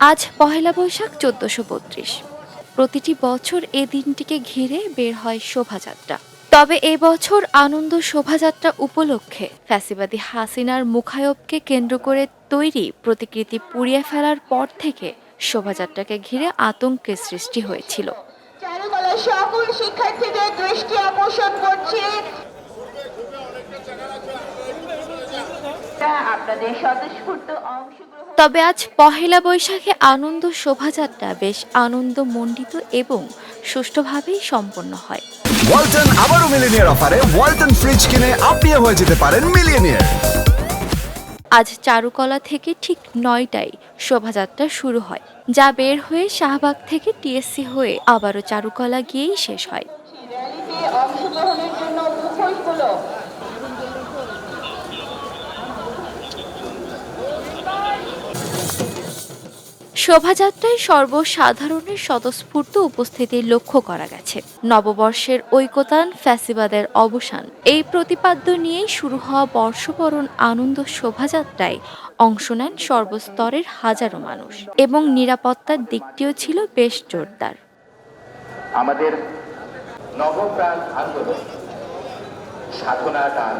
আজ পহেলা বৈশাখ চোদ্দশো বত্রিশ। প্রতিটি বছর এ দিনটিকে ঘিরে বের হয় শোভাযাত্রা। তবে এবছর আনন্দ শোভাযাত্রা উপলক্ষে ফ্যাসিবাদী হাসিনার মুখায়বকে কেন্দ্র করে তৈরি প্রতিকৃতি পুড়িয়ে ফেলার পর থেকে শোভাযাত্রাকে ঘিরে আতঙ্কের সৃষ্টি হয়েছিল। চারুকলার সকল শিক্ষার্থীদের দৃষ্টি আকর্ষণ করছি। আপনাদের স্বতঃস্ফূর্ত অংশগ্রহণ তবে আজ পহেলা বৈশাখে আনন্দ শোভাযাত্রা বেশ আনন্দমণ্ডিত এবং সুষ্ঠুভাবেই সম্পন্ন হয়। ওয়ালটন আবারও মিলিনিয়ার অফারে ওয়ালটন ফ্রিজ কিনে আপনিও হয়ে যেতে পারেন মিলিয়নিয়ার। আজ চারুকলা থেকে ঠিক নয়টায় শোভাযাত্রা শুরু হয় যা বের হয়ে শাহবাগ থেকে টিএসসি হয়ে আবারও চারুকলা গিয়েই শেষ হয়। শোভাযাত্রায় সর্বসাধারণের স্বতঃস্ফূর্ত উপস্থিতি লক্ষ্য করা গেছে। নববর্ষের ঐকতান ফ্যাসিবাদের অবসান। এই প্রতিপাদ্য নিয়েই শুরু হওয়া বর্ষবরণ আনন্দ শোভাযাত্রায় অংশ নেন সর্বস্তরের হাজারো মানুষ এবং নিরাপত্তার দিকটিও ছিল বেশ জোরদার। আমাদের নবপ্রাণ আন্দোলন সাধনা গান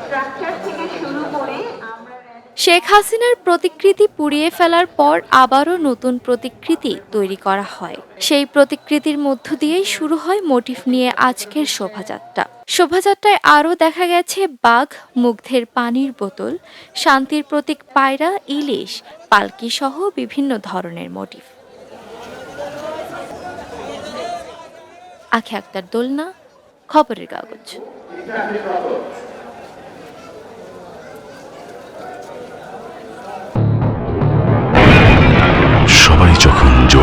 স্ট্রাকচার থেকে শুরু করে আমরা র্যালি শেখ হাসিনার প্রতিকৃতি পুড়িয়ে ফেলার পর আবারও নতুন প্রতিকৃতি তৈরি করা হয়। সেই প্রতিকৃতির মধ্য দিয়েই শুরু হয় মোটিফ নিয়ে আজকের শোভাযাত্রা। শোভাযাত্রায় আরও দেখা গেছে বাঘ, মুগ্ধের পানির বোতল, শান্তির প্রতীক পায়রা, ইলিশ, পালকি সহ বিভিন্ন ধরনের মোটিফ। আখে আক্তার দোলনা, খবরের কাগজ।